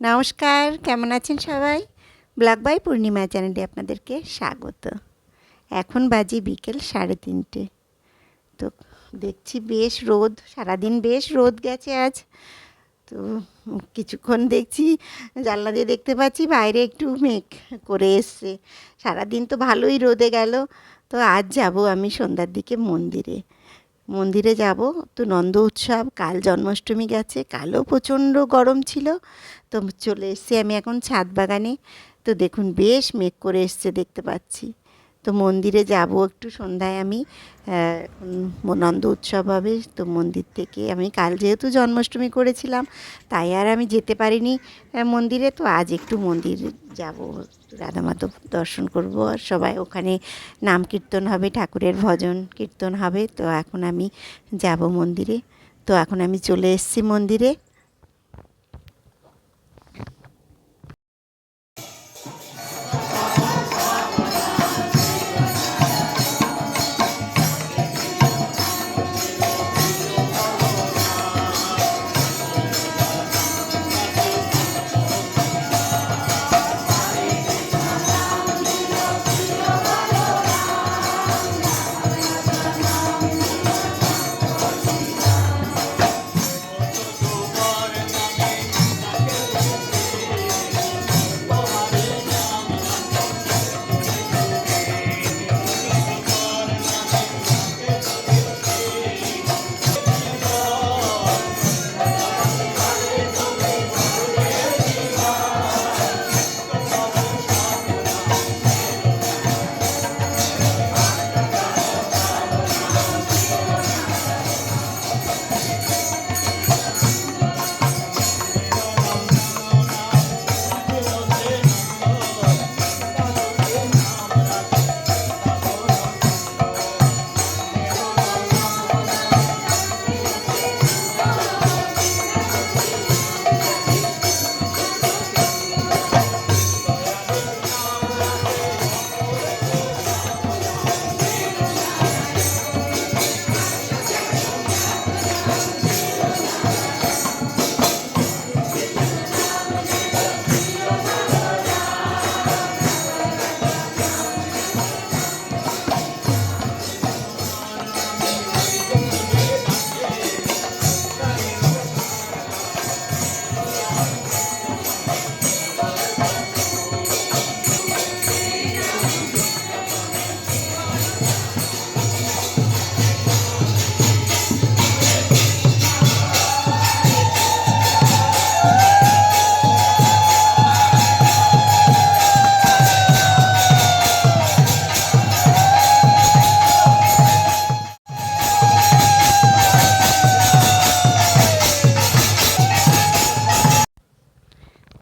নমস্কার, কেমন আছেন সবাই? ব্লগ বাই পূর্ণিমা চ্যানেলে আপনাদেরকে স্বাগত। এখন বাজি বিকেল সাড়ে তিনটে। তো দেখছি বেশ রোদ, সারাদিন বেশ রোদ গেছে আজ। তো কিছুক্ষণ দেখছি জানলা দিয়ে দেখতে পাচ্ছি বাইরে একটু মেঘ করে এসছে। সারাদিন তো ভালোই রোদে গেল। তো আজ যাব আমি সন্ধ্যার দিকে মন্দিরে। মন্দিরে যাব। তো নন্দ উৎসব, কাল জন্মাষ্টমী গেছে, কালও প্রচণ্ড গরম ছিল। তো চলে এসছি আমি এখন ছাদ বাগানে। তো দেখুন, বেশ মেঘ করে এসছে, দেখতে পাচ্ছি। তো মন্দিরে যাব একটু সন্ধ্যায় আমি নন্দ উৎসব হবে, তো মন্দির থেকে আমি কাল যেহেতু জন্মাষ্টমী করেছিলাম, তাই আর আমি যেতে পারিনি মন্দিরে। তো আজ একটু মন্দির যাব রাধা মাধব দর্শন করব, আর সবাই ওখানে নাম কীর্তন হবে, ঠাকুরের ভজন কীর্তন হবে, তো এখন আমি যাব মন্দিরে। তো এখন আমি চলে এসেছি মন্দিরে।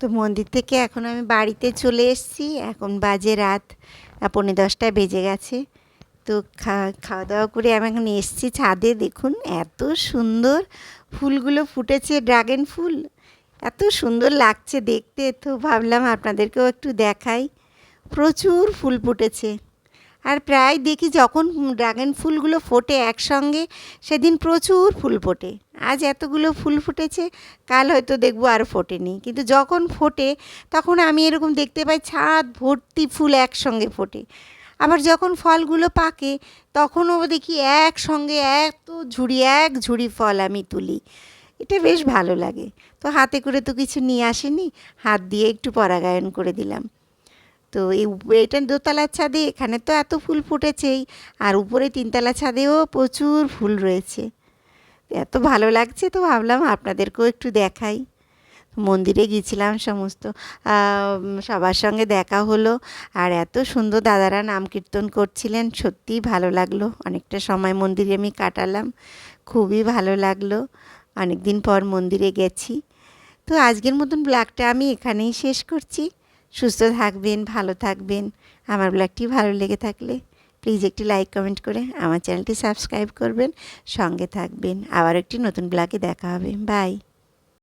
তো মন্দির থেকে এখন আমি বাড়িতে চলে এসেছি। এখন বাজে রাত পৌনে দশটায় বেজে গেছে। তো খাওয়া দাওয়া করে আমি এখন এসেছি ছাদে। দেখুন, এত সুন্দর ফুলগুলো ফুটেছে, ড্রাগন ফুল। এত সুন্দর লাগছে দেখতে। তো ভাবলাম আপনাদেরকেও একটু দেখাই। প্রচুর ফুল ফুটেছে। আর প্রায় দেখি যখন ড্রাগন ফুলগুলো ফোটে একসঙ্গে, সেদিন প্রচুর ফুল ফোটে। আজ এতগুলো ফুল ফুটেছে, কাল হয়তো দেখব আর ফোটেনি। কিন্তু যখন ফোটে, তখন আমি এরকম দেখতে পাই ছাদ ভর্তি ফুল একসঙ্গে ফোটে। আবার যখন ফলগুলো পাকে, তখনও দেখি একসঙ্গে এত ঝুড়ি, এক ঝুড়ি ফল আমি তুলি। এটা বেশ ভালো লাগে। তো হাতে করে তো কিছু নিয়ে আসেনি, হাত দিয়ে একটু পরাগায়ন করে দিলাম। তো এই এটা দোতলার ছাদে এখানে তো এত ফুল ফুটেছেই, আর উপরে তিনতলা ছাদেও প্রচুর ফুল রয়েছে। এত ভালো লাগছে তো ভাবলাম আপনাদেরকেও একটু দেখাই। মন্দিরে গিয়েছিলাম সমস্ত সবার সঙ্গে দেখা হলো, আর এত সুন্দর দাদারা নাম কীর্তন করছিলেন, সত্যিই ভালো লাগল। অনেকটা সময় মন্দিরে আমি কাটালাম, খুবই ভালো লাগল। অনেক দিন পর মন্দিরে গেছি। তো আজকের মতন ব্লগটা আমি এখানেই শেষ করছি। সুস্থ থাকবেন, ভালো থাকবেন। আমার ব্লগটি ভালো লেগে থাকলে প্লিজ একটি লাইক কমেন্ট করে আমার চ্যানেলটি সাবস্ক্রাইব করবেন। সঙ্গে থাকবেন। আবার একটি নতুন ব্লগে দেখা হবে। বাই